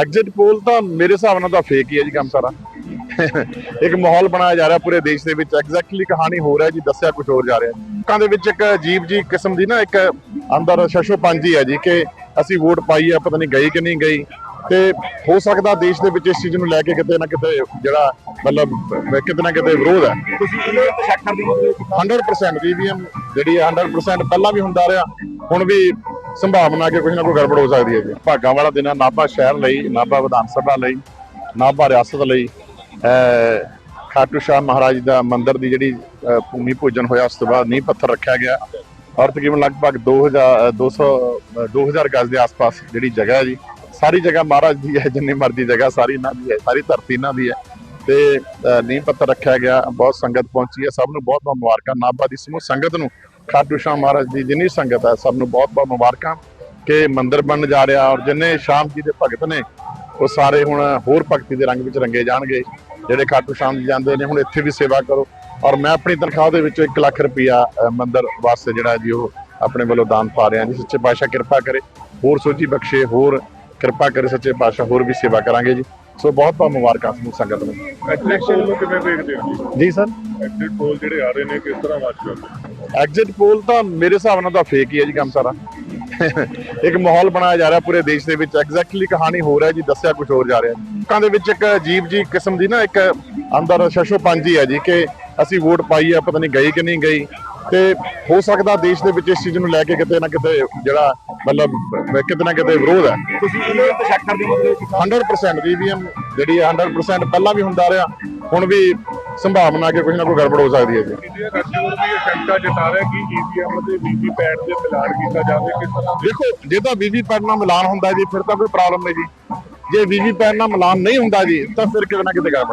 Exit poll ਤਾਂ ਮੇਰੇ ਹਿਸਾਬ ਨਾਲ ਤਾਂ ਫੇਕ ਹੀ ਹੈ ਜੀ ਕੰਮ ਸਾਰਾ। ਇੱਕ ਮਾਹੌਲ ਬਣਾਇਆ ਜਾ ਰਿਹਾ ਪੂਰੇ ਦੇਸ਼ ਦੇ ਵਿੱਚ। ਐਗਜ਼ੈਕਟਲੀ ਕਹਾਣੀ ਹੋ ਰਿਹਾ ਜੀ ਦੱਸਿਆ ਕੁਝ ਹੋਰ ਜਾ ਰਿਹਾ। ਲੋਕਾਂ ਦੇ ਵਿੱਚ ਇੱਕ ਅਜੀਬ ਜੀ ਕਿਸਮ ਦੀ ਨਾ ਇੱਕ ਅੰਦਰ ਸ਼ਸ਼ੋਪੰਜੀ ਹੈ ਜੀ ਕਿ ਅਸੀਂ ਵੋਟ ਪਾਈ ਆ ਪਤਾ ਨਹੀਂ ਗਈ ਕਿ ਨਹੀਂ ਗਈ। ਤੇ ਹੋ ਸਕਦਾ ਦੇਸ਼ ਦੇ ਵਿੱਚ ਇਸ ਚੀਜ਼ ਨੂੰ ਲੈ ਕੇ ਕਿਤੇ ਨਾ ਕਿਤੇ ਜਿਹੜਾ ਮਤਲਬ ਕਿਤੇ ਨਾ ਕਿਤੇ ਵਿਰੋਧ ਹੈ। ਤੁਸੀਂ ਇਹਦੇ ਉੱਤੇ ਸ਼ੱਕ ਕਰਦੇ ਹੋ 100% ਈਵੀਐਮ ਜਿਹੜੀ ਹੈ 100% ਪਹਿਲਾਂ ਵੀ ਹੁੰਦਾ ਰਿਹਾ। ਹੁਣ ਵੀ ਸੰਭਾਵਨਾ ਕਿ ਕੁਝ ਨਾ ਕੋਈ ਗੜਬੜ ਹੋ ਸਕਦੀ ਹੈ ਜੀ। ਭਾਗਾਂ ਵਾਲਾ ਦਿਨ ਹੈ ਨਾਭਾ ਸ਼ਹਿਰ ਲਈ, ਨਾਭਾ ਵਿਧਾਨ ਸਭਾ ਲਈ, ਨਾਭਾ ਰਿਆਸਤ ਲਈ ਖਾਟੂ ਸ਼ਾਹ ਮਹਾਰਾਜ ਦਾ ਮੰਦਿਰ ਦੀ ਜਿਹੜੀ ਭੂਮੀ ਪੂਜਨ ਹੋਇਆ, ਉਸ ਤੋਂ ਬਾਅਦ ਨੀਂਹ ਪੱਥਰ ਰੱਖਿਆ ਗਿਆ। ਔਰ ਤਕਰੀਬਨ ਲਗਭਗ 2000 200 2000 ਗਜ਼ ਦੇ ਆਸ-ਪਾਸ ਜਿਹੜੀ ਜਗ੍ਹਾ ਹੈ ਜੀ, ਸਾਰੀ ਜਗ੍ਹਾ ਮਹਾਰਾਜ ਦੀ ਹੈ, ਜਿੰਨੀ ਮਰਜ਼ੀ ਜਗ੍ਹਾ ਸਾਰੀ ਇਹਨਾਂ ਦੀ ਹੈ, ਸਾਰੀ ਧਰਤੀ ਇਹਨਾਂ ਦੀ ਹੈ। ਤੇ ਨੀਂਹ ਪੱਥਰ ਰੱਖਿਆ ਗਿਆ, ਬਹੁਤ ਸੰਗਤ ਪਹੁੰਚੀ ਹੈ, ਸਭ ਨੂੰ ਬਹੁਤ ਬਹੁਤ ਮੁਬਾਰਕਾਂ। ਨਾਭਾ ਦੀ ਸਮੂਹ ਸੰਗਤ ਨੂੰ ਖਾਟੂ ਸ਼ਾਹ ਮਹਾਰਾਜ ਦੀ ਜਿੰਨੀ ਸੰਗਤ ਹੈ ਸਭ ਨੂੰ ਬਹੁਤ ਬਹੁਤ ਮੁਬਾਰਕਾਂ ਕਿ ਮੰਦਿਰ ਬਣ ਜਾ ਰਿਹਾ ਔਰ ਜਿੰਨੇ ਸ਼ਾਮ ਜੀ ਦੇ ਭਗਤ ਨੇ ਉਹ ਸਾਰੇ ਹੁਣ ਹੋਰ ਭਗਤੀ ਦੇ ਰੰਗ ਵਿੱਚ ਰੰਗੇ ਜਾਣਗੇ। ਜਿਹੜੇ ਖਾਟੂ ਸ਼ਾਮ ਜੀ ਜਾਂਦੇ ਨੇ ਹੁਣ ਇੱਥੇ ਵੀ ਸੇਵਾ ਕਰੋ। ਔਰ ਮੈਂ ਆਪਣੀ ਤਨਖਾਹ ਦੇ ਵਿੱਚੋਂ 1 ਲੱਖ ਰੁਪਇਆ ਮੰਦਿਰ ਵਾਸਤੇ ਜਿਹੜਾ ਜੀ ਉਹ ਆਪਣੇ ਵੱਲੋਂ ਦਾਨ ਪਾ ਰਿਹਾ ਜੀ। ਸੱਚੇ ਪਾਤਸ਼ਾਹ ਕਿਰਪਾ ਕਰੇ ਹੋਰ ਸੋਝੀ ਬਖਸ਼ੇ ਹੋਰ ਕਿਰਪਾ ਕਰੇ ਸੱਚੇ ਪਾਤਸ਼ਾਹ ਹੋਰ ਵੀ ਸੇਵਾ ਕਰਾਂਗੇ ਜੀ। ਸੋ ਬਹੁਤ ਬਹੁਤ ਮੁਬਾਰਕਾਂ ਸਮੂਹ ਸੰਗਤ ਨੂੰ। ਪੋਲ ਨੂੰ ਕਿਵੇਂ ਦੇਖਦੇ ਹੋ ਜੀ? ਜੀ ਸਰ? ਐਗਜ਼ਿਟ ਪੋਲ ਜਿਹੜੇ ਆ ਰਹੇ ਨੇ ਕਿਸ ਤਰ੍ਹਾਂ ਵਾਚ ਕਰਦੇ ਐਗਜ਼ਿਟ ਪੋਲ ਤਾਂ ਮੇਰੇ ਹਿਸਾਬ ਨਾਲ ਤਾਂ ਫੇਕ ਹੀ ਹੈ ਜੀ ਕੰਮ ਸਾਰਾ। ਇੱਕ ਮਾਹੌਲ ਬਣਾਇਆ ਜਾ ਰਿਹਾ ਪੂਰੇ ਦੇਸ਼ ਦੇ ਵਿੱਚ। ਐਗਜ਼ੈਕਟਲੀ ਕਹਾਣੀ ਹੋ ਰਿਹਾ ਜੀ ਦੱਸਿਆ ਕੁਝ ਹੋਰ ਜਾ ਰਿਹਾ। ਲੋਕਾਂ ਦੇ ਵਿੱਚ ਇੱਕ ਅਜੀਬ ਜੀ ਕਿਸਮ ਦੀ ਨਾ ਇੱਕ ਅੰਦਰ ਸ਼ਸ਼ੋਪੰਜੀ ਹੈ ਜੀ ਕਿ ਅਸੀਂ ਵੋਟ ਪਾਈ ਆ ਪਤਾ ਨਹੀਂ ਗਈ ਕਿ ਨਹੀਂ ਗਈ। ਤੇ ਹੋ ਸਕਦਾ ਦੇਸ਼ ਦੇ ਵਿੱਚ ਇਸ ਚੀਜ਼ ਨੂੰ ਲੈ ਕੇ ਕਿਤੇ ਨਾ ਕਿਤੇ ਜਿਹੜਾ ਮਤਲਬ ਕਿਤੇ ਨਾ ਕਿਤੇ ਵਿਰੋਧ ਹੈ। ਤੁਸੀਂ ਉੱਤੇ ਸ਼ੱਕ ਕਰਦੇ ਹੋ? 100% ਈਵੀਐਮ ਜਿਹੜੀ ਹੈ 100% ਪਹਿਲਾਂ ਵੀ ਹੁੰਦਾ ਰਿਹਾ। ਹੁਣ ਵੀ ਸੰਭਾਵਨਾ ਕਿ ਕੁਝ ਨਾ ਕੋਈ ਗੜਬੜ ਹੋ ਸਕਦੀ ਹੈ ਜੀ। ਇੰਡੀਆ ਗੱਠਜੋੜ ਵੀ ਇਹ ਸ਼ੰਕਾ ਜਤਾ ਰਿਹਾ ਕਿ ਈਵੀਐਮ ਅਤੇ ਵੀਵੀ ਪੈਟ ਦੇ ਮਿਲਾਨ ਕੀਤਾ ਜਾਵੇ ਕਿਸ ਤਰ੍ਹਾਂ ਦੇਖੋ ਜੇ ਤਾਂ ਵੀਵੀ ਪੈਨ ਨਾਲ ਮਿਲਾਨ ਹੁੰਦਾ ਜੀ ਫਿਰ ਤਾਂ ਕੋਈ ਪ੍ਰੋਬਲਮ ਨਹੀਂ ਜੀ। ਜੇ ਵੀਵੀ ਪੈਨ ਨਾਲ ਮਿਲਾਨ ਨਹੀਂ ਹੁੰਦਾ ਜੀ ਤਾਂ ਫਿਰ ਕਿਤੇ ਨਾ ਕਿਤੇ ਗੜਬੜ